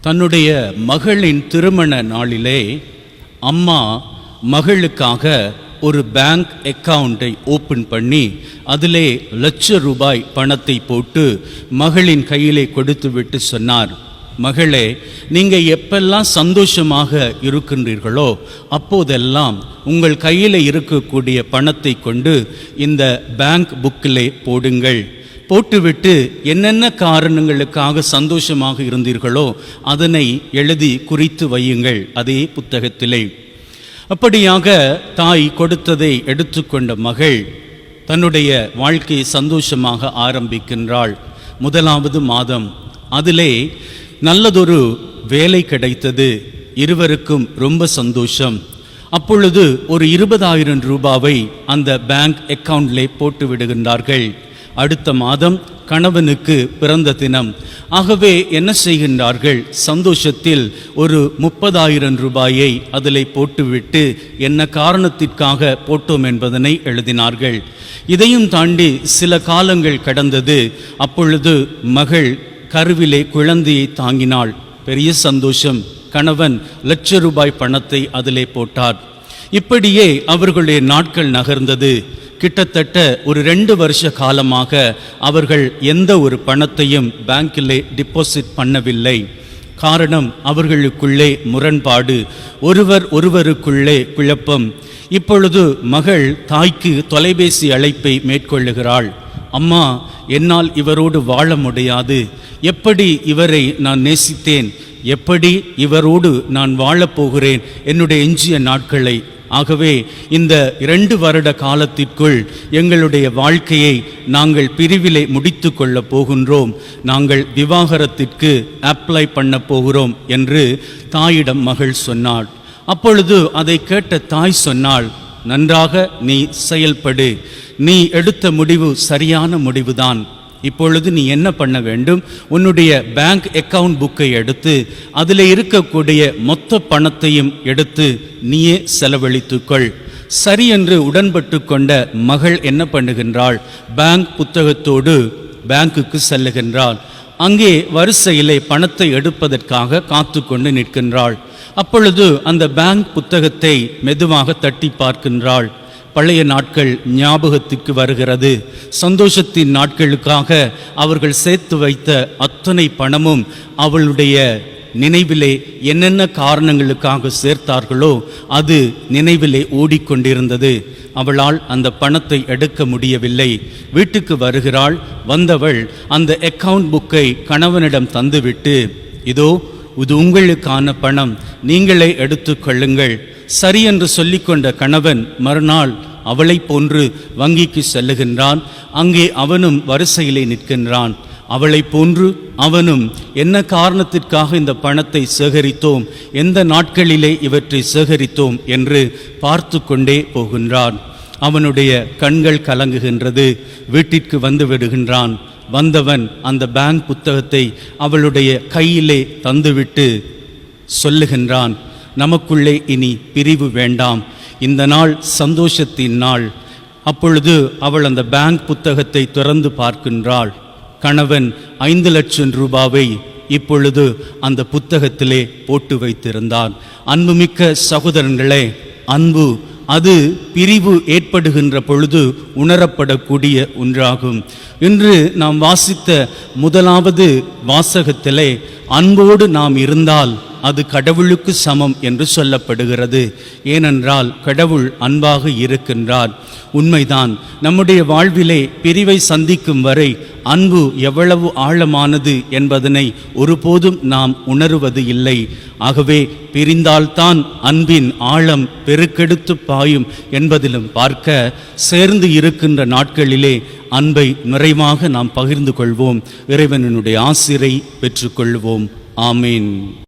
தன்னுடைய மகளின் திருமண நாளிலே அம்மா மகளுக்காக ஒரு பேங்க் அக்கவுண்டை ஓப்பன் பண்ணி அதிலே லட்ச ரூபாய் பணத்தை போட்டு மகளின் கையிலே கொடுத்து விட்டு சொன்னார். மகளே நீங்கள் எப்பெல்லாம் சந்தோஷமாக இருக்கின்றீர்களோ அப்போதெல்லாம் உங்கள் கையில் இருக்கக்கூடிய பணத்தை கொண்டு இந்த பேங்க் புக்கிலே போடுங்கள். போட்டுவிட்டு என்னென்ன காரணங்களுக்காக சந்தோஷமாக இருந்தீர்களோ அதனை எழுதி குறித்து வையுங்கள் அதே புத்தகத்திலே. அப்படியாக தாய் கொடுத்ததை எடுத்துக்கொண்ட மகள் தன்னுடைய வாழ்க்கையை சந்தோஷமாக ஆரம்பிக்கின்றாள். முதலாவது மாதம். அதிலே நல்லதொரு வேலை கிடைத்தது. இருவருக்கும் ரொம்ப சந்தோஷம். அப்பொழுது ஒரு இருபதாயிரம் ரூபாவை அந்த பேங்க் அக்கவுண்ட்லே போட்டு விடுகின்றார்கள். அடுத்த மாதம் கணவனுக்கு பிறந்த தினம். ஆகவே என்ன செய்கின்றார்கள்? சந்தோஷத்தில் ஒரு முப்பதாயிரம் ரூபாயை அதிலே போட்டுவிட்டு என்ன காரணத்திற்காக போட்டோம் என்பதனை எழுதினார்கள். இதையும் தாண்டி சில காலங்கள் கடந்தது. அப்பொழுது மகள் கருவிலே குழந்தையை தாங்கினாள். பெரிய சந்தோஷம். கணவன் லட்ச ரூபாய் பணத்தை அதிலே போட்டார். இப்படியே அவர்களுடைய நாட்கள் நகர்ந்தது. கிட்டத்தட்ட ஒரு ரெண்டு வருஷ காலமாக அவர்கள் எந்த ஒரு பணத்தையும் பேங்கிலே டிபாசிட் பண்ணவில்லை. காரணம் அவர்களுக்குள்ளே முரண்பாடு ஒருவர் ஒருவருக்குள்ளே குழப்பம். இப்பொழுது மகள் தாய்க்கு தொலைபேசி அழைப்பை மேற்கொள்ளுகிறாள். அம்மா என்னால் இவரோடு வாழ முடியாது. எப்படி இவரை நான் நேசித்தேன்? எப்படி இவரோடு நான் வாழப் போகிறேன்? என்னுடைய எஞ்சிய நாட்களை ஆகவே இந்த இரண்டு வருட காலத்திற்குள் எங்களுடைய வாழ்க்கையை நாங்கள் பிரிவிலே முடித்து கொள்ளப் போகின்றோம். நாங்கள் விவாகரத்திற்கு அப்ளை பண்ண போகிறோம் என்று தாயிடம் மகள் சொன்னாள். அப்பொழுது அதை கேட்ட தாய் சொன்னாள் நன்றாக நீ செயல்படு. நீ எடுத்த முடிவு சரியான முடிவுதான். இப்பொழுது நீ என்ன பண்ண வேண்டும்? உன்னுடைய பேங்க் அக்கவுண்ட் புக்கை எடுத்து அதில் இருக்கக்கூடிய மொத்த பணத்தையும் எடுத்து நீயே செலவழித்துக்கொள் சரி என்று உடன்பட்டு கொண்ட மகள் என்ன பண்ணுகின்றாள்? பேங்க் புத்தகத்தோடு பேங்குக்கு செல்லுகின்றாள். அங்கே வரிசையிலே பணத்தை எடுப்பதற்காக காத்து கொண்டு நிற்கின்றாள். அப்பொழுது அந்த பேங்க் புத்தகத்தை மெதுவாக தட்டி பார்க்கின்றாள். பழைய நாட்கள் ஞாபகத்துக்கு வருகிறது. சந்தோஷத்தின் நாட்களுக்காக அவர்கள் சேர்த்து வைத்த அத்தனை பணமும் அவளுடைய நினைவிலே என்னென்ன காரணங்களுக்காக சேர்த்தார்களோ அது நினைவிலே ஓடிக்கொண்டிருந்தது. அவளால் அந்த பணத்தை எடுக்க முடியவில்லை. வீட்டுக்கு வருகிறாள். வந்தவள் அந்த அக்கவுண்ட் புக்கை கணவனிடம் தந்துவிட்டு இதோ இது உங்களுக்கான பணம். நீங்களே எடுத்துக்கொள்ளுங்கள் சரி என்று சொல்லிக்கொண்ட கணவன் மறுநாள் அவளைப் போன்று வங்கிக்கு செல்லுகின்றான். அங்கே அவனும் வரிசையிலே நிற்கின்றான். அவளைப் போன்று அவனும் என்ன காரணத்திற்காக இந்த பணத்தை சேகரித்தோம்? எந்த நாட்களிலே இவற்றை சேகரித்தோம்? என்று பார்த்து கொண்டே போகின்றான். அவனுடைய கண்கள் கலங்குகின்றது. வீட்டிற்கு வந்து விடுகின்றான். வந்தவன் அந்த பேங்க் புத்தகத்தை அவளுடைய கையிலே தந்துவிட்டு சொல்லுகின்றான். நமக்குள்ளே இனி பிரிவு வேண்டாம். இந்த நாள் சந்தோஷத்தின் நாள். அப்பொழுது அவள் அந்த பேங்க் புத்தகத்தை திறந்து பார்க்கின்றாள். கணவன் ஐந்து லட்சம் ரூபாவை இப்பொழுது அந்த புத்தகத்திலே போட்டு வைத்திருந்தான். அன்புமிக்க சகோதரர்களே அன்பு அது பிரிவு ஏற்படுகின்ற பொழுது உணரப்படக்கூடிய ஒன்றாகும். இன்று நாம் வாசித்த முதலாவது வாசகத்திலே அன்போடு நாம் இருந்தால் அது கடவுளுக்கு சமம் என்று சொல்லப்படுகிறது. ஏனென்றால் கடவுள் அன்பாக இருக்கின்றார். உண்மைதான் நம்முடைய வாழ்விலே பிரிவை சந்திக்கும் வரை அன்பு எவ்வளவு ஆழமானது என்பதனை ஒருபோதும் நாம் உணருவது இல்லை. ஆகவே பிரிந்தால்தான் அன்பின் ஆழம் பெருக்கெடுத்து பாயும் என்பதிலும் பார்க்க சேர்ந்து இருக்கின்ற நாட்களிலே அன்பை நிறைவாக நாம் பகிர்ந்து கொள்வோம். இறைவனுடைய ஆசிரை பெற்றுக்கொள்வோம். ஆமீன்.